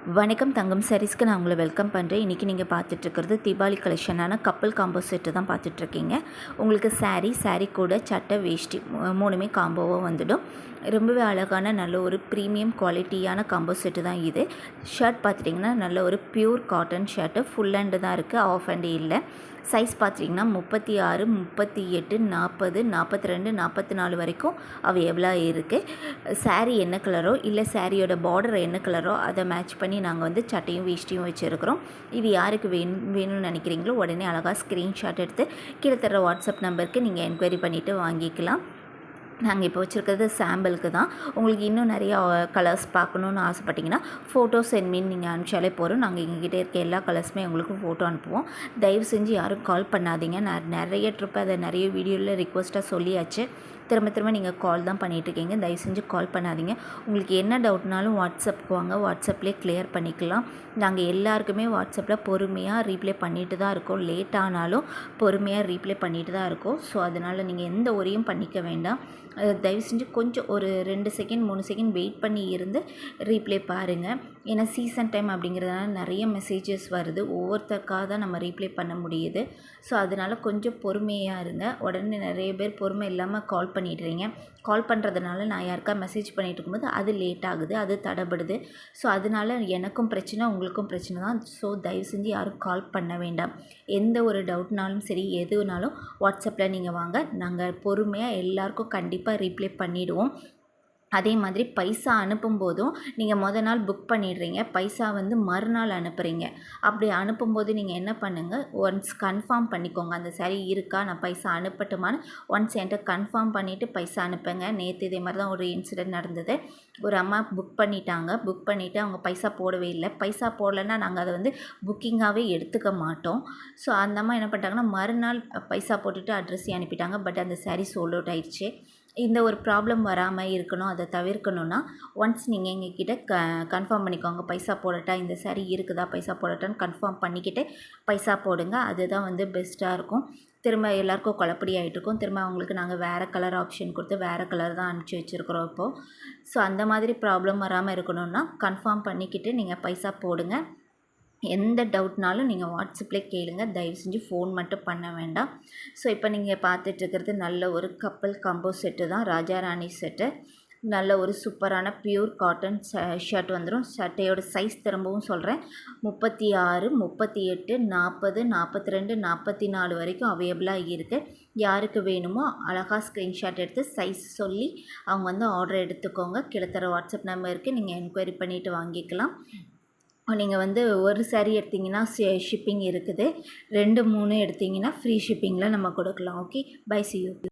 வணக்கம் தங்கம் சாரீஸ்க்கு நான் உங்களை வெல்கம் பண்ணுறேன் இன்றைக்கி நீங்கள் பார்த்துட்ருக்கிறது தீபாவளி கலெக்ஷனான கப்பல் காம்போ செட்டு தான் பார்த்துட்ருக்கீங்க உங்களுக்கு சாரீ சாரீ கூட சட்டை வேஷ்டி மூணுமே காம்போவாக வந்துடும். ரொம்பவே அழகான நல்ல ஒரு ப்ரீமியம் குவாலிட்டியான காம்போ செட்டு தான் இது. ஷர்ட் பார்த்துட்டிங்கன்னா நல்ல ஒரு pure cotton shirt full hand தான் இருக்குது ஆஃப் ஹேண்டு இல்லை. சைஸ் பார்த்துட்டிங்கன்னா முப்பத்தி ஆறு முப்பத்தி எட்டு நாற்பது நாற்பத்தி ரெண்டு நாற்பத்தி நாலு வரைக்கும் அவைலபிளாக இருக்குது சாரீ என்ன கலரோ இல்லை சாரியோட பார்டர் என்ன கலரோ அதை மேட்ச் பண்ணி நாங்கள் வந்து சட்டையும் வேஷ்டியும் வச்சுருக்கிறோம். இது யாருக்கு வேணும் வேணும்னு நினைக்கிறீங்களோ உடனே அழகாக ஸ்க்ரீன்ஷாட் எடுத்து கீழே தர வாட்ஸ்அப் நம்பருக்கு நீங்கள் என்கொயரி பண்ணிவிட்டு வாங்கிக்கலாம். நாங்கள் இப்போ வச்சுருக்கிறது சாம்பிளுக்கு தான். உங்களுக்கு இன்னும் நிறையா கலர்ஸ் பார்க்கணுன்னு ஆசைப்பட்டீங்கன்னா ஃபோட்டோ சென்ட் மீன் நீங்கள் அனுப்பிச்சாலே போகிறோம் நாங்கள் எங்ககிட்ட இருக்க எல்லா கலர்ஸுமே உங்களுக்கு ஃபோட்டோ அனுப்புவோம். தயவு செஞ்சு யாரும் கால் பண்ணாதீங்க. நான் நிறைய ட்ரிப் அதை நிறைய வீடியோவில் ரிக்வஸ்ட்டாக சொல்லியாச்சு. திரும்ப திரும்ப நீங்கள் கால் தான் பண்ணிகிட்டு இருக்கீங்க தயவு செஞ்சு கால் பண்ணாதீங்க. உங்களுக்கு என்ன டவுட்னாலும் வாட்ஸ்அப்புக்கு வாங்க. வாட்ஸ்அப்லேயே கிளியர் பண்ணிக்கலாம். நாங்கள் எல்லாருக்குமே வாட்ஸ்அப்பில் பொறுமையாக ரீப்ளே பண்ணிட்டு தான் இருக்கோம். லேட் ஆனாலும் பொறுமையாக ரீப்ளே பண்ணிட்டு தான் இருக்கோம். ஸோ அதனால் நீங்கள் எந்த ஒரையும் பண்ணிக்க வேண்டாம். தயவு செஞ்சு கொஞ்சம் ஒரு ரெண்டு செகண்ட் மூணு செகண்ட் வெயிட் பண்ணி இருந்து ரீப்ளே பாருங்கள் ஏன்னா சீசன் டைம் அப்படிங்கிறதுனால நிறைய மெசேஜஸ் வருது. ஒவ்வொருத்தருக்காக தான் நம்ம ரீப்ளே பண்ண முடியுது. ஸோ அதனால் கொஞ்சம் பொறுமையாக இருங்க. உடனே நிறைய பேர் பொறுமை இல்லாமல் கால் பண்ணி பண்ணிடுறீங்க. கால் பண்ணுறதுனால நான் யாருக்கா மெசேஜ் பண்ணிட்டு இருக்கும்போது அது லேட் ஆகுது அது தடைபடுது ஸோ அதனால எனக்கும் பிரச்சனை உங்களுக்கும் பிரச்சனை தான். ஸோ தயவு செஞ்சு யாரும் கால் பண்ண வேண்டாம். எந்த ஒரு டவுட்னாலும் சரி எதுனாலும் வாட்ஸ்அப்பில் நீங்கள் வாங்க. நாங்கள் பொறுமையாக எல்லாருக்கும் கண்டிப்பாக ரீப்ளே பண்ணிவிடுவோம் அதே மாதிரி பைசா அனுப்பும்போதும் நீங்கள் மொதல் நாள் புக் பண்ணிடுறீங்க. பைசா வந்து மறுநாள் அனுப்புகிறீங்க அப்படி அனுப்பும்போது நீங்கள் என்ன பண்ணுங்கள் ஒன்ஸ் கன்ஃபார்ம் பண்ணிக்கோங்க. அந்த சரி இருக்கா? நான் பைசா அனுப்பட்டுமான்னு ஒன்ஸ் என்கிட்ட கன்ஃபார்ம் பண்ணிவிட்டு பைசா அனுப்புங்க. நேற்று இதே மாதிரி தான் ஒரு இன்சிடென்ட் நடந்தது. ஒரு அம்மா புக் பண்ணிட்டாங்க. புக் பண்ணிவிட்டு அவங்க பைசா போடவே இல்லை. பைசா போடலைன்னா நாங்கள் அதை வந்து புக்கிங்காகவே எடுத்துக்க மாட்டோம். ஸோ அந்த அம்மா என்ன பண்ணிட்டாங்கன்னா மறுநாள் பைசா போட்டுட்டு அட்ரஸ் அனுப்பிட்டாங்க. பட் அந்த சாரீ சோல்ட் அவுட் ஆயிடுச்சு. இந்த ஒரு ப்ராப்ளம் வராமல் இருக்கணும் அதை தவிர்க்கணும்னா ஒன்ஸ் நீங்கள் எங்ககிட்ட க கன்ஃபார்ம் பண்ணிக்கோங்க. பைசா போடட்டா இந்த சாரீ இருக்குதா பைசா போடட்டான்னு கன்ஃபார்ம் பண்ணிக்கிட்டு பைசா போடுங்க. அதுதான் வந்து பெஸ்ட்டாக இருக்கும். திரும்ப எல்லாருக்கும் குழப்படி ஆகிட்டு இருக்கும். திரும்ப அவங்களுக்கு நாங்கள் வேறு கலர் ஆப்ஷன் கொடுத்து வேறு கலர் தான் அனுப்பிச்சி வச்சுருக்குறோம் இப்போது ஸோ அந்த மாதிரி ப்ராப்ளம் வராமல் இருக்கணும்னா கன்ஃபார்ம் பண்ணிக்கிட்டு நீங்கள் பைசா போடுங்க. எந்த டவுட்னாலும் நீங்கள் வாட்ஸ்அப்லேயே கேளுங்க. தயவு செஞ்சு ஃபோன் மட்டும் பண்ண வேண்டாம். ஸோ இப்போ நீங்கள் பார்த்துட்ருக்கிறது நல்ல ஒரு கப்பல் காம்போ செட்டு தான். ராஜா ராணி செட்டு நல்ல ஒரு சூப்பரான பியூர் காட்டன் ஷர்ட் வந்துடும் சட்டையோட சைஸ் திரும்பவும் சொல்கிறேன் முப்பத்தி ஆறு முப்பத்தி எட்டு நாற்பது நாற்பத்தி ரெண்டு நாற்பத்தி நாலு வரைக்கும் அவைலபிளாக இருக்குது யாருக்கு வேணுமோ அழகாக ஸ்க்ரீன்ஷாட் எடுத்து சைஸ் சொல்லி அவங்க வந்து ஆர்டர் எடுத்துக்கோங்க. கிளத்துற வாட்ஸ்அப் நம்பருக்கு நீங்கள் என்கொயரி பண்ணிவிட்டு வாங்கிக்கலாம். நீங்கள் வந்து ஒரு saree எடுத்தீங்கன்னா ஷிப்பிங் இருக்குது. ரெண்டு மூணு எடுத்தீங்கன்னா ஃப்ரீ ஷிப்பிங்கில் நம்ம கொடுக்கலாம். Okay bye C you